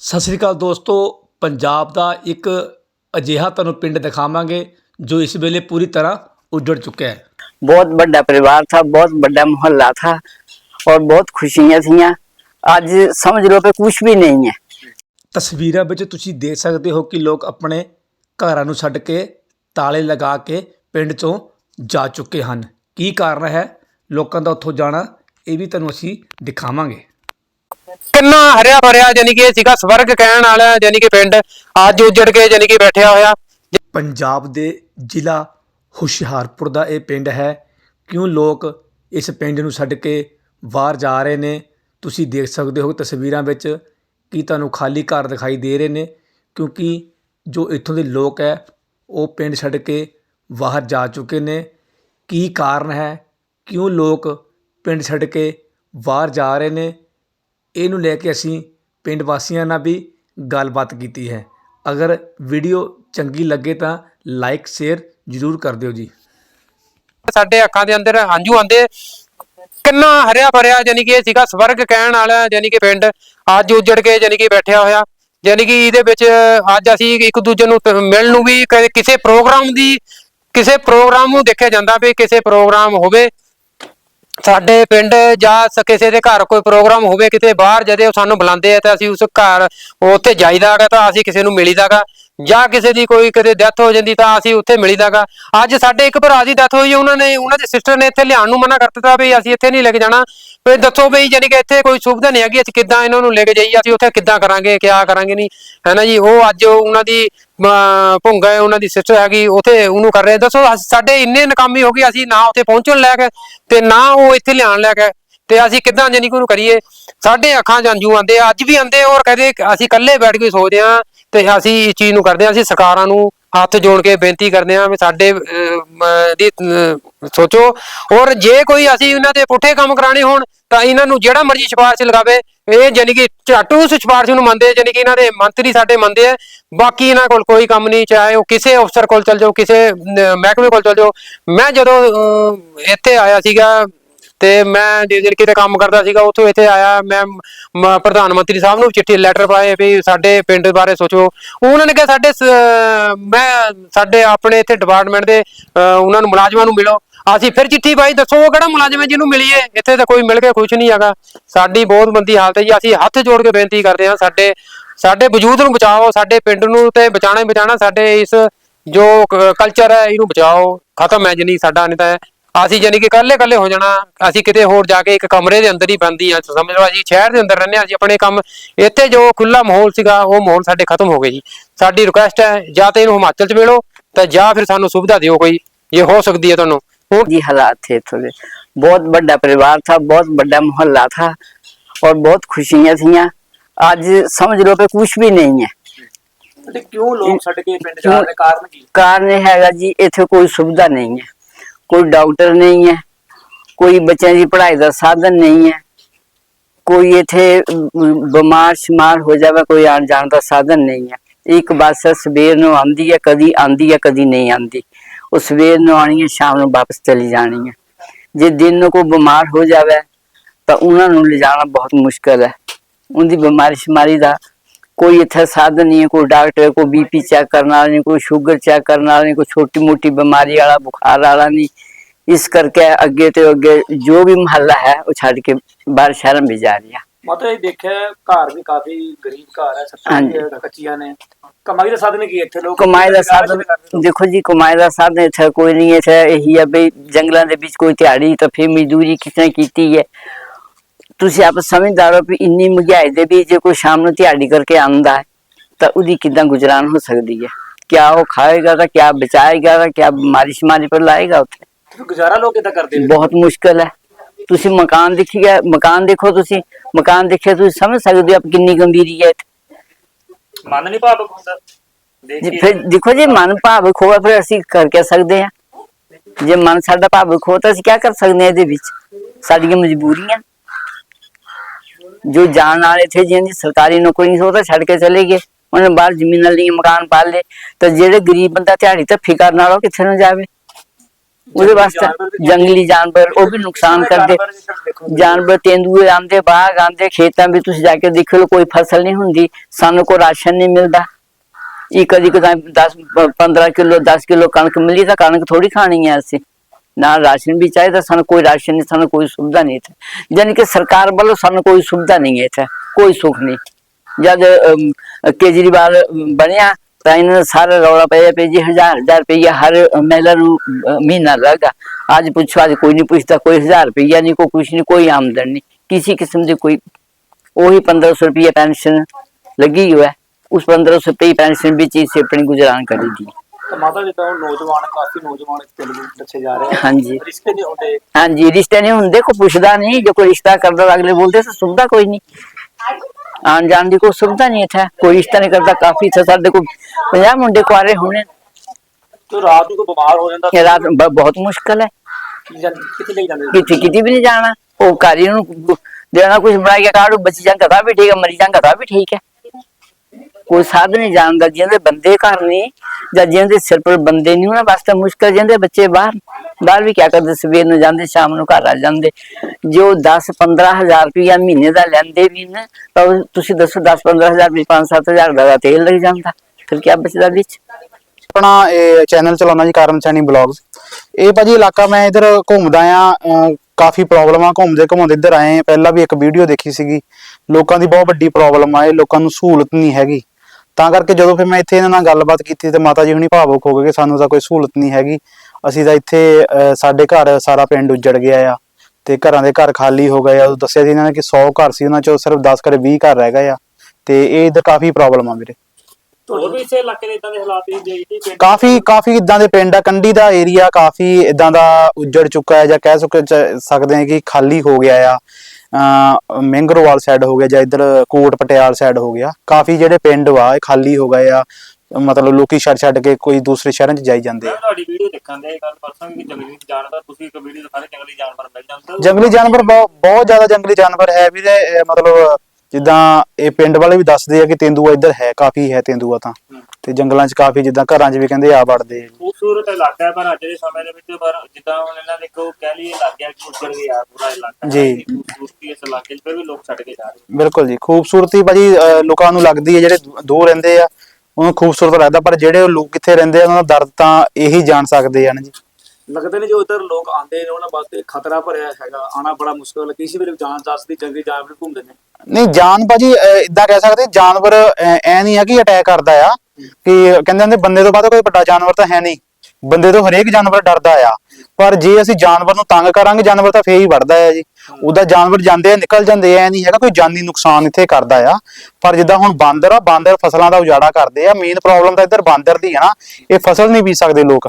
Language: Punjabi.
ਸਤਿ ਸ੍ਰੀ ਅਕਾਲ ਦੋਸਤੋ ਪੰਜਾਬ ਦਾ ਇੱਕ ਅਜਿਹਾ ਤੁਹਾਨੂੰ ਪਿੰਡ ਦਿਖਾਵਾਂਗੇ ਜੋ ਇਸ ਵੇਲੇ ਪੂਰੀ ਤਰ੍ਹਾਂ ਉੱਜੜ ਚੁੱਕਿਆ ਹੈ बहुत बड़ा परिवार था बहुत बड़ा मोहल्ला था और बहुत खुशियां थी आज समझ लो पे कुछ भी नहीं है ਤਸਵੀਰਾਂ ਵਿੱਚ ਤੁਸੀਂ ਦੇਖ ਸਕਦੇ ਹੋ ਕਿ ਲੋਕ ਆਪਣੇ ਘਰਾਂ ਨੂੰ ਛੱਡ ਕੇ ਤਾਲੇ ਲਗਾ ਕੇ ਪਿੰਡ ਚੋਂ ਜਾ ਚੁੱਕੇ ਹਨ ਕੀ ਕਾਰਨ ਹੈ ਲੋਕਾਂ ਦਾ ਉੱਥੋਂ ਜਾਣਾ ਇਹ ਵੀ ਤੁਹਾਨੂੰ ਅਸੀਂ ਦਿਖਾਵਾਂਗੇ ਕਿੰਨਾ ਹਰਿਆ ਭਰਿਆ ਯਾਨੀ ਕਿ ਇਹ ਸੀਗਾ ਸਵਰਗ ਕਹਿਣ ਵਾਲਾ ਯਾਨੀ ਕਿ ਪਿੰਡ ਅੱਜ ਉਜੜ ਕੇ ਯਾਨੀ ਕਿ ਬੈਠਿਆ ਹੋਇਆ। ਪੰਜਾਬ ਦੇ ਜ਼ਿਲ੍ਹਾ ਹੁਸ਼ਿਆਰਪੁਰ ਦਾ ਇਹ ਪਿੰਡ ਹੈ। ਕਿਉਂ ਲੋਕ ਇਸ ਪਿੰਡ ਨੂੰ ਛੱਡ ਕੇ ਬਾਹਰ ਜਾ ਰਹੇ ਨੇ? ਤੁਸੀਂ ਦੇਖ ਸਕਦੇ ਹੋ ਤਸਵੀਰਾਂ ਵਿੱਚ ਕੀ ਤੁਹਾਨੂੰ ਖਾਲੀ ਘਰ ਦਿਖਾਈ ਦੇ ਰਹੇ ਨੇ, ਕਿਉਂਕਿ ਜੋ ਇੱਥੋਂ ਦੇ ਲੋਕ ਹੈ, ਉਹ ਪਿੰਡ ਛੱਡ ਕੇ ਬਾਹਰ ਜਾ ਚੁੱਕੇ ਨੇ। ਕੀ ਕਾਰਨ ਹੈ? ਕਿਉਂ ਲੋਕ ਪਿੰਡ ਛੱਡ ਕੇ ਬਾਹਰ ਜਾ ਰਹੇ ਨੇ? ਇਹਨੂੰ ਲੈ ਕੇ ਅਸੀਂ ਪਿੰਡ ਵਾਸੀਆਂ ਨਾਲ ਵੀ ਗੱਲਬਾਤ ਕੀਤੀ ਹੈ। ਅਗਰ ਵੀਡੀਓ ਚੰਗੀ ਲੱਗੇ ਤਾਂ ਲਾਈਕ, ਸ਼ੇਅਰ ਜ਼ਰੂਰ ਕਰ ਦਿਓ ਜੀ। ਸਾਡੇ ਅੱਖਾਂ ਦੇ ਅੰਦਰ ਹੰਝੂ ਆਉਂਦੇ। ਕਿੰਨਾ ਹਰਿਆ ਭਰਿਆ ਯਾਨੀ ਕਿ ਇਹ ਸੀਗਾ ਸਵਰਗ ਕਹਿਣ ਵਾਲਾ ਯਾਨੀ ਕਿ ਪਿੰਡ ਅੱਜ ਉਜੜ ਕੇ ਯਾਨੀ ਕਿ ਬੈਠਿਆ ਹੋਇਆ। ਯਾਨੀ ਕਿ ਇਹਦੇ ਵਿੱਚ ਅੱਜ ਅਸੀਂ ਇੱਕ ਦੂਜੇ ਨੂੰ ਤ- ਮਿਲਣ ਨੂੰ ਵੀ ਕਿਸੇ ਪ੍ਰੋਗਰਾਮ ਦੀ, ਕਿਸੇ ਪ੍ਰੋਗਰਾਮ ਨੂੰ ਦੇਖਿਆ ਜਾਂਦਾ ਵੀ ਕਿਸੇ ਪ੍ਰੋਗਰਾਮ ਹੋਵੇ। ਸਾਡੇ ਪਿੰਡ ਜਾਂ ਕਿਸੇ ਦੇ ਘਰ ਕੋਈ ਪ੍ਰੋਗਰਾਮ ਹੋਵੇ, ਕਿਤੇ ਬਾਹਰ ਜਦੇ ਉਹ ਸਾਨੂੰ ਬੁਲਾਉਂਦੇ ਆ ਤਾਂ ਅਸੀਂ ਉਸ ਘਰ ਉੱਥੇ ਜਾਈਦਾਗਾ ਤਾਂ ਅਸੀਂ ਕਿਸੇ ਨੂੰ ਮਿਲੀਦਾਗਾ ਜਾਂ ਕਿਸੇ ਦੀ ਕੋਈ ਕਦੇ ਡੈਥ ਹੋ ਜਾਂਦੀ ਤਾਂ ਅਸੀਂ ਉੱਥੇ ਮਿਲੀਦਾਗਾ। ਅੱਜ ਸਾਡੇ ਇੱਕ ਭਰਾ ਦੀ ਡੈਥ ਹੋਈ ਉਹਨਾਂ ਨੇ ਉਹਨਾਂ ਦੇ ਸਿਸਟਰ ਨੇ ਇੱਥੇ ਲਿਆਉਣ ਨੂੰ ਮਨਾ ਕਰ ਦਿੱਤਾ ਵੀ ਅਸੀਂ ਇੱਥੇ ਨਹੀਂ ਲੈ ਕੇ ਜਾਣਾ। ਵੀ ਦੱਸੋ ਵੀ ਯਾਨੀ ਕਿ ਇੱਥੇ ਕੋਈ ਸੁਵਿਧਾ ਨਹੀਂ ਹੈਗੀ ਅਸੀਂ ਕਿੱਦਾਂ ਇਹਨਾਂ ਨੂੰ ਲੈ ਕੇ ਜਾਈਏ ਅਸੀਂ ਉੱਥੇ ਕਿੱਦਾਂ ਕਰਾਂਗੇ ਕਿਆ ਕਰਾਂਗੇ ਨਹੀਂ। ਹੈ ਨਾ ਜੀ ਉਹ ਅੱਜ ਉਹਨਾਂ ਦੀ ਅਮ, ਭੁੰਗਾ ਹੈ ਉਹਨਾਂ ਦੀ ਸਿਸਟਰ ਹੈਗੀ ਉੱਥੇ ਉਹਨੂੰ ਕਰ ਰਹੇ। ਦੱਸੋ ਅਸ- ਸਾਡੇ ਇੰਨੇ ਨਕਾਮੀ ਹੋ ਗਈ ਅਸੀਂ ਨਾ ਉੱਥੇ ਪਹੁੰਚਣ ਲੈ ਕੇ ਤੇ ਨਾ ਉਹ ਇੱਥੇ ਲਿਆਉਣ ਲੈ ਕੇ। ਤੇ ਅਸੀਂ ਕਿੱਦਾਂ ਜਾਨੀ ਕਿ ਉਹਨੂੰ ਕਰੀਏ? ਸਾਡੇ ਅੱਖਾਂ 'ਚ ਅੰਜੂ ਆਂਦੇ ਆ, ਅੱਜ ਵੀ ਆਂਦੇ ਔਰ ਕਹਿੰਦੇ ਅਸੀਂ ਇਕੱਲੇ ਬੈਠ ਕੇ ਸੋਚਦੇ ਆ ਤੇ ਅਸੀਂ ਇਸ ਚੀਜ਼ ਨੂੰ ਕਰਦੇ ਆ, ਅਸੀਂ ਸਰਕਾਰਾਂ ਨੂੰ ਹੱਥ ਜੋੜ ਕੇ ਬੇਨਤੀ ਕਰਦੇ ਆ ਵੀ ਸਾਡੇ ਦੀ ਸੋਚੋ। ਔਰ ਜੇ ਕੋਈ ਅਸੀਂ ਇਹਨਾਂ ਦੇ ਪੁੱਠੇ ਕੰਮ ਕਰਾਣੇ ਹੋਣ, ਤਾਂ ਇਹਨਾਂ ਨੂੰ ਜਿਹੜਾ ਮਰਜ਼ੀ ਸਿਫਾਰਿਸ਼ ਲਗਾਵੇ। ਇਹ ਜਾਨੀ ਕਿ ਝਾਟੂ ਉਸ ਸਿਫਾਰਿਸ਼ ਨੂੰ ਮੰਨਦੇ ਜਾਨੀ ਕਿ ਇਹਨਾਂ ਦੇ ਮੰਤਰੀ ਸਾਡੇ ਮੰਨਦੇ ਆ। ਬਾਕੀ ਇਹਨਾਂ ਕੋਲ ਕੋਈ ਕੰਮ ਨਹੀਂ, ਚਾਹੇ ਉਹ ਕਿਸੇ ਅਫਸਰ ਕੋਲ ਚਲ ਜਾਓ, ਕਿਸੇ ਮਹਿਕਮੇ ਕੋਲ ਚਲ ਜਾਓ। ਮੈਂ ਜਦੋਂ ਇੱਥੇ ਆਇਆ ਸੀਗਾ ਤੇ ਮੈਂ ਜਿਸ ਦਿਨ ਕਿਤੇ ਕੰਮ ਕਰਦਾ ਸੀਗਾ ਉੱਥੋਂ ਇੱਥੇ ਆਇਆ ਮੈਂ ਮ- ਪ੍ਰਧਾਨ ਮੰਤਰੀ ਸਾਹਿਬ ਨੂੰ ਚਿੱਠੀ ਲੈਟਰ ਪਾਏ ਵੀ ਸਾਡੇ ਪਿੰਡ ਬਾਰੇ ਸੋਚੋ। ਉਹਨਾਂ ਨੇ ਕਿਹਾ ਸਾਡੇ ਸ- ਮੈਂ ਸਾਡੇ ਆਪਣੇ ਇੱਥੇ ਡਿਪਾਰਟਮੈਂਟ ਦੇ ਅ, ਉਹਨਾਂ ਨੂੰ ਮੁਲਾਜ਼ਮਾਂ ਨੂੰ ਮਿਲੋ। ਅਸੀਂ ਫਿਰ ਚਿੱਠੀ ਪਾਈ ਦੱਸੋ ਉਹ ਕਿਹੜਾ ਮੁਲਾਜ਼ਮ ਹੈ ਜਿਹਨੂੰ ਮਿਲੀਏ? ਇੱਥੇ ਤਾਂ ਕੋਈ ਮਿਲ ਕੇ ਖੁਸ਼ ਨਹੀਂ ਹੈਗਾ। ਸਾਡੀ ਬਹੁਤ ਮੰਦੀ ਹਾਲਤ ਹੈ ਜੀ। ਅਸੀਂ ਹੱਥ ਜੋੜ ਕੇ ਬੇਨਤੀ ਕਰਦੇ ਹਾਂ ਸਾਡੇ ਸਾਡੇ ਵਜੂਦ ਨੂੰ ਬਚਾਓ ਸਾਡੇ ਪਿੰਡ ਨੂੰ ਤੇ ਬਚਾਣਾ ਹੀ ਬਚਾਣਾ ਸਾਡੇ ਇਸ ਜੋ ਕਲਚਰ ਹੈ ਇਹਨੂੰ ਬਚਾਓ। ਖਤਮ ਹੈ ਜਨੀ ਸਾਡਾ ਨਹੀਂ ਤਾਂ ਅਸੀਂ ਜਾਨੀ ਕਿ ਇਕੱਲੇ ਇਕੱਲੇ ਹੋ ਜਾਣਾ ਅਸੀਂ ਕਿਤੇ ਹੋਰ ਜਾ ਕੇ ਇੱਕ ਕਮਰੇ ਦੇ ਅੰਦਰ ਹੀ ਬੰਦੀ ਆ ਸਮਝ ਲਓ ਅਸੀਂ ਸ਼ਹਿਰ ਦੇ ਅੰਦਰ ਰਹਿੰਦੇ ਹਾਂ ਅਸੀਂ ਆਪਣੇ ਕੰਮ ਇੱਥੇ ਜੋ ਖੁੱਲਾ ਮਾਹੌਲ ਸੀਗਾ ਉਹ ਮਾਹੌਲ ਸਾਡੇ ਖਤਮ ਹੋ ਗਏ ਜੀ ਸਾਡੀ ਰਿਕੁਐਸਟ ਹੈ ਜਾਂ ਤਾਂ ਇਹਨੂੰ ਹਿਮਾਚਲ 'ਚ ਮਿਲੋ ਤਾਂ ਜਾਂ ਫਿਰ ਸਾਨੂੰ ਸੁਵਿਧਾ ਦਿਓ ਕੋਈ ਇਹ ਹੋ ਸਕਦੀ ਹੈ ਤੁਹਾਨੂੰ ਹੁਣ जी हालात थे थोड़े बहुत बड़ा परिवार था बहुत बड़ा मोहल्ला था और बहुत खुशियां थी आज समझ लो पे कुछ भी नहीं है ਤੇ ਕਿਉਂ ਲੋਕ ਛੱਡ ਕੇ ਪਿੰਡ ਜਾ ਰਹੇ ਕਾਰਨ ਕੀ ਕਾਰਨ ਇਹ ਹੈਗਾ ਜੀ ਇੱਥੇ ਕੋਈ ਸੁਵਿਧਾ ਨਹੀਂ ਹੈ ਕੋਈ ਡਾਕਟਰ ਨਹੀਂ ਹੈ, ਕੋਈ ਬੱਚਿਆਂ ਦੀ ਪੜ੍ਹਾਈ ਦਾ ਸਾਧਨ ਨਹੀਂ ਹੈ, ਕੋਈ ਇੱਥੇ ਬਿਮਾਰ ਸ਼ਮਾਰ ਹੋ ਜਾਵੇ, ਕੋਈ ਆਣ ਜਾਣ ਦਾ ਸਾਧਨ ਨਹੀਂ ਹੈ। ਇੱਕ ਬੱਸ ਸਵੇਰ ਨੂੰ ਆਉਂਦੀ ਹੈ, ਕਦੀ ਆਉਂਦੀ ਹੈ, ਕਦੀ ਨਹੀਂ ਆਉਂਦੀ। ਉਹ ਸਵੇਰ ਨੂੰ ਆਣੀ ਹੈ, ਸ਼ਾਮ ਨੂੰ ਵਾਪਸ ਚਲੀ ਜਾਣੀ ਹੈ। ਜੇ ਦਿਨ ਨੂੰ ਕੋਈ ਬਿਮਾਰ ਹੋ ਜਾਵੇ, ਤਾਂ ਉਹਨਾਂ ਨੂੰ ਲਿਜਾਣਾ ਬਹੁਤ ਮੁਸ਼ਕਲ ਹੈ। ਉਹਦੀ ਬਿਮਾਰੀ ਸ਼ਮਾਰੀ ਦਾ ਕੋਈ ਇੱਥੇ ਸਾਧਨ ਨਹੀਂ ਹੈ ਕੋਈ ਡਾਕਟਰ ਕੋਈ ਬੀਪੀ ਚੈੱਕ ਕਰਨ ਵਾਲਾ ਨਹੀਂ ਕੋਈ ਸ਼ੂਗਰ ਚੈੱਕ ਕਰਨ ਵਾਲਾ ਨਹੀਂ ਕੋਈ ਛੋਟੀ ਮੋਟੀ ਬਿਮਾਰੀ ਵਾਲਾ ਬੁਖਾਰ ਵਾਲਾ ਨਹੀਂ ਇਸ ਕਰਕੇ ਅੱਗੇ ਤੇ ਅੱਗੇ ਜੋ ਵੀ ਮਹੱਲਾ ਹੈ ਉਹ ਛੱਡ ਕੇ ਬਾਹਰ ਸ਼ਹਿਰਾਂ ਵਿੱਚ ਜਾ ਰਿਹਾ ਮਤਲਬ ਇਹ ਦੇਖਿਆ ਘਰ ਵੀ ਕਾਫੀ ਗਰੀਬ ਘਰ ਹੈ ਹਾਂਜੀ। ਸੱਤਾਂ ਕੱਚੀਆਂ ਨੇ ਕਮਾਈ ਦਾ ਸਾਧਨ ਕੀ ਹੈ ਇੱਥੇ ਲੋਕ ਕਮਾਈ ਦਾ ਰੁਜ਼ਗਾਰ ਸਾਧਨ ਕਿਵੇਂ ਕਰਦੇ ਲੋਕ? ਦੇਖੋ ਜੀ ਕਮਾਈ ਦਾ ਸਾਧਨ ਇੱਥੇ ਕੋਈ ਨਹੀਂ ਹੈ ਇੱਥੇ ਇਹੀ ਹੈ ਵੀ ਜੰਗਲਾਂ ਦੇ ਵਿੱਚ ਕੋਈ ਦਿਹਾੜੀ ਤਾਂ ਫਿਰ ਮਜ਼ਦੂਰੀ ਕਿਸਨੇ ਕੀਤੀ ਹੈ ਤੁਸੀਂ ਆਪ ਸਮਝਦਾਰ ਹੋ ਵੀ ਇੰਨੀ ਮਹਿੰਗਾਈ ਦੇ ਵੀ ਜੇ ਕੋਈ ਸ਼ਾਮ ਨੂੰ ਦਿਹਾੜੀ ਕਰਕੇ ਆਉਂਦਾ ਹੈ ਤਾਂ ਉਹਦੀ ਕਿਦਾਂ ਗੁਜ਼ਰਾਨ ਹੋ ਸਕਦੀ ਹੈ? ਕਿਆ ਉਹ ਖਾਏਗਾ ਤਾਂ ਕਿਆ ਬਚਾਏਗਾ ਤਾਂ ਕਿਆ ਬਿਮਾਰੀ ਸ਼ਮਾਰੀ ਪਰ ਲਾਏਗਾ ਉੱਥੇ? ਗੁਜ਼ਾਰਾ ਲੋਕ ਕਿੱਦਾਂ ਕਰਦੇ ਨੇ? ਬਹੁਤ ਮੁਸ਼ਕਲ ਹੈ। ਤੁਸੀਂ ਮਕਾਨ ਦੇਖੀਏ ਮਕਾਨ ਦੇਖੋ ਤੁਸੀਂ ਮਕਾਨ ਦੇਖਿਆ ਤੁਸੀਂ ਸਮਝ ਸਕਦੇ ਹੋ ਆਪ ਕਿੰਨੀ ਗੰਭੀਰੀ ਹੈ ਇੱਥੇ। ਮਨ ਨਹੀਂ ਭਾਵਕ ਹੁੰਦਾ। ਜੀ, ਫਿਰ ਦੇਖੋ ਜੇ ਮਨ ਭਾਵਕ ਹੋਵੇ ਫਿਰ ਅਸੀਂ ਕਰ ਕੇ ਸਕਦੇ ਹਾਂ? ਜੇ ਮਨ ਸਾਡਾ ਭਾਵਕ ਹੋ ਤਾਂ ਅਸੀਂ ਕੀ ਕਰ ਸਕਦੇ ਹਾਂ ਇਹਦੇ ਵਿੱਚ? ਸਾਡੀਆਂ ਮਜਬੂਰੀਆਂ ਜੋ ਜਾਣ ਵਾਲੇ ਥੇ ਜਿਹਨਾਂ ਦੀ ਸਰਕਾਰੀ ਨੌਕਰੀ ਨਹੀਂ ਸੀ, ਉਹ ਤਾਂ ਛੱਡ ਕੇ ਚਲੇ ਗਏ। ਉਹਨੇ ਬਾਹਰ ਜ਼ਮੀਨਾਂ ਲਈ ਮਕਾਨ ਪਾ ਲਏ। ਤਾਂ ਜਿਹੜੇ ਗਰੀਬ ਬੰਦਾ ਦਿਹਾੜੀ ਤਾਂ ਫਿਕਰ ਨਾਲ ਉਹ ਕਿੱਥੇ ਨੂੰ ਜਾਵੇ? ਉਹਦੇ ਵਾਸਤੇ ਜੰਗਲੀ ਜਾਨਵਰ ਉਹ ਵੀ ਨੁਕਸਾਨ ਕਰਦੇ। ਜਾਨਵਰ ਤੇਂਦੂਏ ਆਂਦੇ ਬਾਗ ਆਂਦੇ ਖੇਤਾਂ ਵਿੱਚ ਤੁਸੀਂ ਜਾ ਕੇ ਦੇਖ ਲਓ ਕੋਈ ਫਸਲ ਨਹੀਂ ਹੁੰਦੀ। ਸਾਨੂੰ ਕੋਈ ਰਾਸ਼ਨ ਨਹੀਂ ਮਿਲਦਾ। ਇਹ ਕਦੀ ਕਦਾਂ 10 15 ਕਿਲੋ 10 ਕਿਲੋ ਕਣਕ ਮਿਲੀ ਤਾਂ ਕਣਕ ਥੋੜੀ ਖਾਣੀ ਹੈ ਅਸੀਂ। ਨਾਲ ਰਾਸ਼ਨ ਵੀ ਚਾਹੀਦਾ ਸਾਨੂੰ ਕੋਈ ਰਾਸ਼ਨ ਨਹੀਂ ਸਾਨੂੰ ਕੋਈ ਸੁਵਿਧਾ ਨਹੀਂ ਇੱਥੇ। ਯਾਨੀ ਕਿ ਸਰਕਾਰ ਵੱਲੋਂ ਸਾਨੂੰ ਕੋਈ ਸੁਵਿਧਾ ਨਹੀਂ ਹੈ ਇੱਥੇ ਕੋਈ ਸੁੱਖ ਨਹੀਂ। ਜਦ ਅਮ, ਕੇਜਰੀਵਾਲ ਅਮ, ਤਾਂ ਇਹਨਾਂ ਦਾ ਸਾਰਾ ਰੌਲਾ ਪਿਆ ਪਈ ਜੀ ਹਜ਼ਾਰ ਹਜ਼ਾਰ ਰੁਪਈਆ ਹਰ ਮਹਿਲਾ ਨੂੰ ਮਹੀਨਾ ਲੱਗਾ ਅੱਜ ਪੁੱਛੋ ਅੱਜ ਕੋਈ ਨਹੀਂ ਪੁੱਛਦਾ ਕੋਈ ਹਜ਼ਾਰ ਰੁਪਇਆ ਨਹੀਂ ਕੋਈ ਕੁਛ ਨਹੀਂ ਕੋਈ ਆਮਦਨ ਨਹੀਂ ਕਿਸੇ ਕਿਸਮ ਦੀ ਕੋਈ ਉਹੀ 1500 ਰੁਪਈਆ ਪੈਨਸ਼ਨ ਲੱਗੀ ਹੋਇਆ ਉਸ 1500 ਰੁਪਏ ਪੈਨਸ਼ਨ ਵਿੱਚ ਹੀ ਸੇ ਆਪਣੀ ਗੁਜ਼ਾਰਾਨ ਕਰੀਦੀ ਤਾਂ ਮਾਤਾ ਜੀ ਤਾਂ ਨੌਜਵਾਨ ਕਾਫੀ ਨੌਜਵਾਨ ਇਸ ਪਿੰਡ ਵਿੱਚ ਦੱਸੇ ਜਾ ਰਹੇ ਆ। ਹਾਂਜੀ। ਰਿਸ਼ਤੇ ਨਹੀਂ ਹੁੰਦੇ। ਹਾਂਜੀ ਰਿਸ਼ਤੇ ਨਹੀਂ ਹੁੰਦੇ ਕੋਈ ਪੁੱਛਦਾ ਨਹੀਂ ਜੋ ਕੋਈ ਰਿਸ਼ਤਾ ਕਰਦਾ ਤਾਂ ਅਗਲੇ ਬੋਲਦੇ ਸੀ ਸੁਵਿਧਾ ਕੋਈ ਨਹੀਂ। ਆਣ ਜਾਣ ਦੀ ਕੋਈ ਸੁਵਿਧਾ ਨਹੀਂ ਇੱਥੇ। ਕੋਈ ਰਿਸ਼ਤਾ ਨਹੀਂ ਕਰਦਾ ਕਾਫੀ ਇੱਥੇ ਸਾਡੇ ਕੋਲ 50 ਮੁੰਡੇ ਕੁਆਰੇ ਹੋਣੇ। ਤੇ ਰਾਤ ਨੂੰ ਕੋਈ ਬਿਮਾਰ ਹੋ ਜਾਂਦਾ ਇਹ ਰਾਤ ਬ- ਬਹੁਤ ਮੁਸ਼ਕਲ ਹੈ। ਕੀ ਜਾਂ- ਕਿੱਥੇ ਲੈ ਜਾਂਦੇ ਕਿਤੇ ਕਿਤੇ ਵੀ ਨਹੀਂ ਜਾਣਾ। ਉਹ ਘਰ ਹੀ ਨੂੰ ਦੇਣਾ ਕੁਝ ਬਣਾ ਕੇ ਕਾੜੂ ਬਚ ਜਾਂਗਾ ਤਾਂ ਵੀ ਠੀਕ ਹੈ ਮਰੀ ਜਾਂਗਾ ਤਾਂ ਵੀ ਠੀਕ ਹੈ। ਕੋਈ ਸਾਧ ਨਹੀਂ ਜਾਣਦਾ ਜਿਹਦੇ ਬੰਦੇ ਘਰ ਨਹੀਂ ਜਾਂ ਜਿਹਦੇ ਸਿਰ ਪਰ ਬੰਦੇ ਨਹੀਂ ਉਹਨਾਂ ਵਾਸਤੇ ਮੁਸ਼ਕਲ ਜਿਹਦੇ ਬੱਚੇ ਬਾਹਰ ਬਾਹਰ ਵੀ ਕਿਆ ਕਰਦੇ, ਸਵੇਰ ਨੂੰ ਜਾਂਦੇ, ਸ਼ਾਮ ਨੂੰ ਘਰ ਆ ਜਾਂਦੇ। ਜੋ 10 15000 ਰੁਪਇਆ ਮਹੀਨੇ ਦਾ ਲੈਂਦੇ ਵੀ ਨੇ, ਤਾਂ ਤੁਸੀਂ ਦੱਸੋ 10 15000 ਵੀ 5-7000 ਦਾ ਤੇਲ ਲੱਗ ਜਾਂਦਾ। ਫਿਰ ਕੀ ਬਚਦਾ ਵਿੱਚ? ਆਪਣਾ ਇਹ ਚੈਨਲ ਚਲਾਉਣਾ ਜੀ, ਕਾਰਨ ਸੈਣੀ ਬਲੌਗਸ ਇਹ ਭਾਜੀ ਇਲਾਕਾ ਮੈਂ ਇਧਰ ਘੁੰਮਦਾ ਆ ਕਾਫੀ ਪ੍ਰੋਬਲਮਾਂ ਘੁੰਮਦੇ ਘੁੰਮਦੇ ਇੱਧਰ ਆਏ ਪਹਿਲਾਂ ਵੀ ਇੱਕ ਵੀਡੀਓ ਦੇਖੀ ਸੀਗੀ। ਲੋਕਾਂ ਦੀ ਬਹੁਤ ਵੱਡੀ ਪ੍ਰੋਬਲਮ ਆ, ਇਹ ਲੋਕਾਂ ਨੂੰ ਸਹੂਲਤ ਨਹੀਂ ਹੈਗੀ। ਤਾਂ ਕਰਕੇ ਜਦੋਂ ਫਿਰ ਮੈਂ ਇੱਥੇ ਇਹਨਾਂ ਨਾਲ ਗੱਲਬਾਤ ਕੀਤੀ ਤੇ ਮਾਤਾ ਜੀ ਹੁਣੀ ਭਾਵੁਕ ਹੋ ਗਏ ਕਿ ਸਾਨੂੰ ਤਾਂ ਕੋਈ ਸਹੂਲਤ ਨਹੀਂ ਹੈਗੀ। ਅਸੀਂ ਤਾਂ ਇੱਥੇ ਅਹ, ਸਾਡੇ ਘਰ ਸਾਰਾ ਪਿੰਡ ਉੱਜੜ ਗਿਆ ਆ ਤੇ ਘਰਾਂ ਦੇ ਘਰ ਖਾਲੀ ਹੋ ਗਏ ਆ। ਉਹ ਦੱਸਿਆ ਸੀ ਇਹਨਾਂ ਨੇ ਕਿ 100 ਘਰ ਸੀ ਉਹਨਾਂ ਚੋਂ ਸਿਰਫ 10 ਕਰੇ 20 ਘਰ ਰਹਿ ਗਏ ਆ ਤੇ ਇਹ ਇੱਧਰ ਕਾਫੀ ਪ੍ਰੋਬਲਮ ਆ ਵੀਰੇ। ਹੋਰ ਵੀ ਇਸੇ ਇਲਾਕੇ ਦੇ ਇਦਾਂ ਦੇ ਹਾਲਾਤ ਹੀ ਜੀ ਪਿੰਡ ਕਾਫੀ ਕਾਫੀ ਇਦਾਂ ਦੇ ਪਿੰਡ ਆ ਕੰਢੀ ਦਾ ਏਰੀਆ ਕਾਫੀ ਇਦਾਂ ਦਾ ਉੱਜੜ ਚੁੱਕਾ ਹੈ ਜਾਂ ਕਹਿ ਸੁਕ- ਚ- ਸਕਦੇ ਹਾਂ ਕਿ ਖਾਲੀ ਹੋ ਗਿਆ ਆ। ਅ ਮਹਿੰਗਰੋਵਾਲ ਸਾਈਡ ਹੋ ਗਿਆ ਜਾਂ ਇਧਰ ਕੋਟ ਪਟਿਆਲ ਸਾਈਡ ਹੋ ਗਿਆ। ਕਾਫੀ ਜਿਹੜੇ ਪਿੰਡ ਵਾ ਇਹ ਖਾਲੀ ਹੋ ਗਏ ਆ। ਮਤਲਬ ਲੋਕੀ ਛੱਡ ਛੱਡ ਕੇ ਕੋਈ ਦੂਸਰੇ ਸ਼ਹਿਰਾਂ 'ਚ ਜਾਈ ਜਾਂਦੇ ਆ। ਤੁਹਾਡੀ ਵੀਡੀਓ ਦੇਖਾਂ ਦੇ ਗੱਲ ਪਰਸੋਂ ਕਿ ਜੰਗਲੀ ਜਾਨਵਰ ਤੁਸੀਂ ਇੱਕ ਵੀਡੀਓ ਦਿਖਾ ਰਹੇ ਜੰਗਲੀ ਜਾਨਵਰ ਮਿਲ ਜਾਂਦੇ ਜੰਗਲੀ ਜਾਨਵਰ ਬਹੁਤ ਜ਼ਿਆਦਾ ਜੰਗਲੀ ਜਾਨਵਰ ਹੈ ਇਹ ਮਤਲਬ ਜਿੱਦਾਂ ਇਹ ਪਿੰਡ ਵਾਲੇ ਵੀ ਦੱਸਦੇ ਆ ਕਿ ਤੇਂਦੂਆ ਇੱਧਰ ਹੈ ਕਾਫੀ ਹੈ ਤੇਂਦੂਆ ਤਾਂ। ਤੇ ਜੰਗਲਾਂ 'ਚ ਕਾਫੀ ਜਿੱਦਾਂ ਘਰਾਂ 'ਚ ਵੀ ਕਹਿੰਦੇ ਆ ਵੜਦੇ ਆ ਖੂਬਸੂਰਤ ਇਲਾਕਾ ਹੈ ਪਰ ਅੱਜ ਦੇ ਸਮੇਂ ਦੇ ਵਿੱਚ ਪਰ ਜਿੱਦਾਂ ਹੁਣ ਇਹਨਾਂ ਦੇ ਕੋ ਕਹਿ ਲਈਏ ਲੱਗ ਗਿਆ ਕਿ ਉੱਜੜ ਗਿਆ ਪੂਰਾ ਇਲਾਕਾ ਜੀ। ਇੰਨੀ ਖੂਬਸੂਰਤੀ ਇਸ ਇਲਾਕੇ 'ਚ ਫਿਰ ਵੀ ਲੋਕ ਛੱਡ ਕੇ ਜਾ ਰਹੇ ਬਿਲਕੁਲ ਜੀ ਖੂਬਸੂਰਤੀ ਭਾਜੀ ਅਹ ਲੋਕਾਂ ਨੂੰ ਲੱਗਦੀ ਹੈ ਜਿਹੜੇ ਦੂ- ਦੂਰ ਰਹਿੰਦੇ ਆ ਉਹਨੂੰ ਖੂਬਸੂਰਤ ਲੱਗਦਾ ਪਰ ਜਿਹੜੇ ਲੋਕ ਕਿੱਥੇ ਰਹਿੰਦੇ ਆ ਉਹਨਾਂ ਦਾ ਦਰਦ ਤਾਂ ਇਹੀ ਜਾਣ ਸਕਦੇ ਹਨ ਜੀ। ਲੱਗਦੇ ਨੇ ਜੋ ਉਧਰ ਲੋਕ ਆਉਂਦੇ ਨੇ, ਉਹਨਾਂ ਵਾਸਤੇ ਖਤਰਾ ਭਰਿਆ ਹੈਗਾ ਆਣਾ ਬੜਾ ਮੁਸ਼ਕਲ ਹੈ। ਕਿਸੇ ਵੇਲੇ ਜਾਨ ਦੱਸਦੀ ਜੰਗਲੀ ਜਾਨਵਰ ਘੁੰਮਦੇ ਨੇ। ਨਹੀਂ, ਜਾਨ ਭਾਜੀ ਇਦਾਂ ਕਹਿ ਸਕਦੇ, ਜਾਨਵਰ ਐ ਨਹੀਂ ਆ ਕਿ ਅਟੈਕ ਕਰਦਾ ਆ, ਕਿ ਕਹਿੰਦੇ ਹੁੰਦੇ ਬੰਦੇ ਤੋਂ ਬਾਅਦ ਕੋਈ ਵੱਡਾ ਜਾਨਵਰ ਤਾਂ ਹੈ ਨਹੀਂ। ਬੰਦੇ ਤੋਂ ਹਰੇਕ ਜਾਨਵਰ ਡਰਦਾ ਆ। ਪਰ ਜੇ ਅਸੀਂ ਜਾਨਵਰ ਨੂੰ ਤੰਗ ਕਰਾਂਗੇ, ਜਾਨਵਰ ਤਾਂ ਫੇਰ ਹੀ ਵੜਦਾ ਆ ਜੀ। ਉਹਦਾ ਜਾਨਵਰ ਜਾਂਦੇ ਆ, ਨਿਕਲ ਜਾਂਦੇ ਆ ਨਹੀਂ ਹੈਗਾ, ਕੋਈ ਜਾਨੀ ਨੁਕਸਾਨ ਇੱਥੇ ਕਰਦਾ ਆ। ਪਰ ਜਿੱਦਾਂ ਹੁਣ ਬਾਂਦਰ ਆ, ਬਾਂਦਰ ਫਸਲਾਂ ਦਾ ਉਜਾੜਾ ਕਰਦੇ ਆ ਮੇਨ ਪ੍ਰੋਬਲਮ ਤਾਂ ਇੱਧਰ ਬਾਂਦਰ ਦੀ ਹੈ ਨਾ, ਇਹ ਫਸਲ ਨਹੀਂ ਬੀਜ ਸਕਦੇ ਲੋਕ।